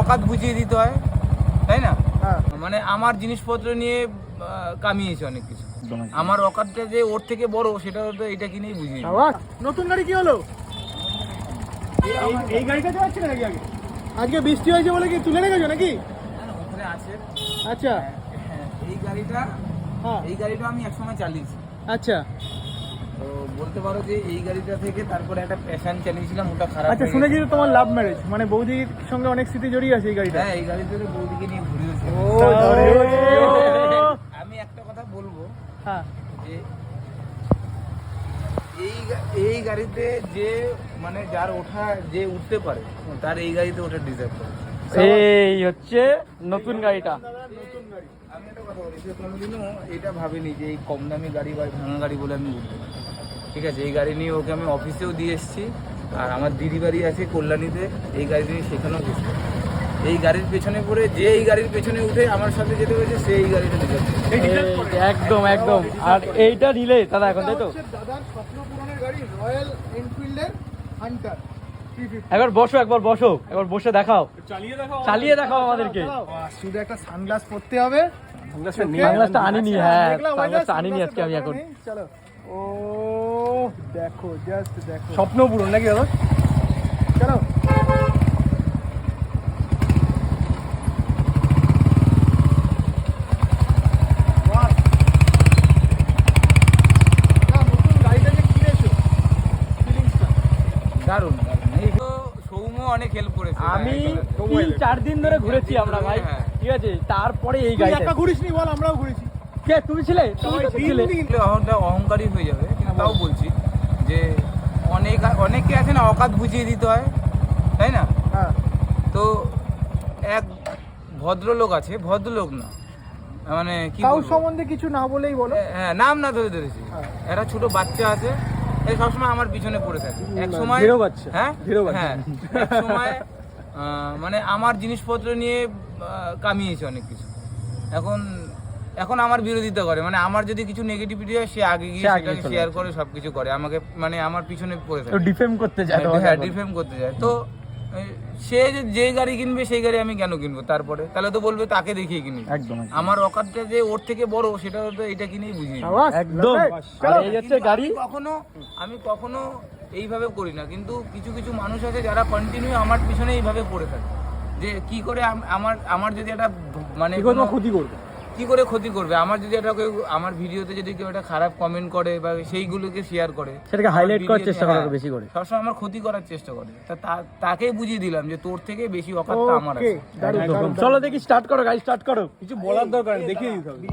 অকাত বুঝিয়ে দিতে হয় তাই না? হ্যাঁ। মানে আমার জিনিসপত্র নিয়ে কামিয়েছে অনেক কিছু। আমার অকাতটা যে ওর থেকে বড় সেটা তো এটা কিনেই বুঝিয়ে নতুন গাড়ি কি হলো? এই গাড়িটা চালাচ্ছে নাকি আগে? আজকে বৃষ্টি হয়েছে বলে কি তুলে রেখেছো নাকি? না, না, ওখানে আছে। আচ্ছা। হ্যাঁ, এই গাড়িটা হ্যাঁ। এই গাড়িটা আমি একসময় চালিয়েছি। আচ্ছা। তো বলতে পারো যে এই গাড়িটা থেকে তারপরে একটা প্যাশন চালিয়েছিলাম ওটা খারাপ আচ্ছা শুনেছি তো তোমার লাভ ম্যারেজ মানে বৌদির সঙ্গে অনেক স্মৃতি জড়িয়ে আছে এই গাড়িটা। হ্যাঁ এই গাড়িতে বৌদিকে নিয়ে ঘুরিয়েছি আমি একটা কথা বলব হ্যাঁ। যে এই এই গাড়িতে যে মানে যার ওঠা যে উঠতে পারে তার এই গাড়িতে ওঠা ডিজার্ভ করে। এই হচ্ছে নতুন গাড়িটা। নতুন গাড়ি আমি একটা কথা বলি কোনোদিনও এটা ভাবিনি যে এই কম দামি গাড়ি বা ভাঙা গাড়ি বলে আমি উঠবো। ঠিক আছে এই গাড়ি নিয়ে ওকে আমি অফিসেও দিয়ে এসেছি। আর আমার দিদি বাড়ি আছে কল্যাণীতে এই গাড়ি নিয়ে সেখানেও গেছি এই গাড়ির পেছনে পড়ে যে এই গাড়ির পেছনে উঠে আমার সাথে যেতে হয়েছে সে এই গাড়িটা। একদম একদম। আর এইটা নিলে দাদা এখন তাই তো? দাদার স্বপ্ন পূরণের গাড়ি রয়্যাল এনফিল্ডের হান্টার একবার বসো একবার বসো একবার বসে দেখাও। চালিয়ে দেখাও চালিয়ে দেখাও আমাদেরকে। শুধু একটা সানগ্লাস পরতে হবে। সানগ্লাসটা আনিনি, হ্যাঁ, সানগ্লাসটা আনিনি আজকে আমি এখন। চলো। ও দেখো জাস্ট দেখো। স্বপ্ন পূরণ নাকি দাদা? চলো। না, দারুণ দারুণ। এই তো সৌম্য অনেক হেল্প করেছে। আমি হ্যাঁ, তিন চার দিন ধরে ঘুরেছি আমরা ভাই। হ্যাঁ। ঠিক আছে তারপরে এই তুই গাড়িটা একা ঘুরিসনি? বল আমরাও ঘুরেছি। কে তুমি ছিলে? তুমি তো ছিলে। অহংকারী হয়ে যাবে কিন্তু তাও বলছি যে অনেক অনেকে আছে না অকাত বুঝিয়ে দিতে হয় তাই না? হ্যাঁ। তো এক ভদ্রলোক আছে ভদ্রলোক না মানে কি সম্বন্ধে কিছু না বলেই বলো। হ্যাঁ নাম না ধরে ধরেছি। হ্যাঁ। একটা ছোট বাচ্চা আছে এই সবসময় আমার পিছনে পড়ে থাকে। এক সময় হ্যাঁ? হ্যাঁ। এক সময় মানে আমার জিনিসপত্র নিয়ে কামিয়েছে অনেক কিছু। এখন এখন আমার বিরোধিতা করে। মানে আমার যদি কিছু নেগেটিভিটি হয় সে আগে গিয়ে সেটাকে শেয়ার করে সবকিছু করে। আমাকে মানে আমার পিছনে পড়ে থাকে। ডিফেম করতে যায় হ্যাঁ ডিফেম করতে যায়। তো সে যে গাড়ি কিনবে সেই গাড়ি আমি কেন কিনবো তারপরে? তাহলে তো বলবে তাকে দেখিয়ে কিনি। একদম। আমার অকাতটা যে ওর থেকে বড় সেটা তো এটা কিনেই বুঝি একদম। গাড়ি। কখনো আমি কখনো এইভাবে করি না। কিন্তু কিছু কিছু মানুষ আছে যারা কন্টিনিউ আমার পিছনে এইভাবে পড়ে থাকে। যে কি করে আমার আমার যদি একটা মানে ক্ষতি করবে। কি করে ক্ষতি করবে? আমার যদি এটা কেউ আমার ভিডিওতে যদি কেউ একটা খারাপ কমেন্ট করে বা সেইগুলোকে শেয়ার করে সেটাকে হাইলাইট করার চেষ্টা করে হ্যাঁ, বেশি করে। সবসময় আমার ক্ষতি করার চেষ্টা করে। তা তাকে বুঝিয়ে দিলাম যে তোর থেকে বেশি অকাতটা আমার আছে। একদম। চলো দেখি স্টার্ট করো গাড়ি স্টার্ট করো। কিছু বলার দরকার দেখিয়ে দিতে হবে।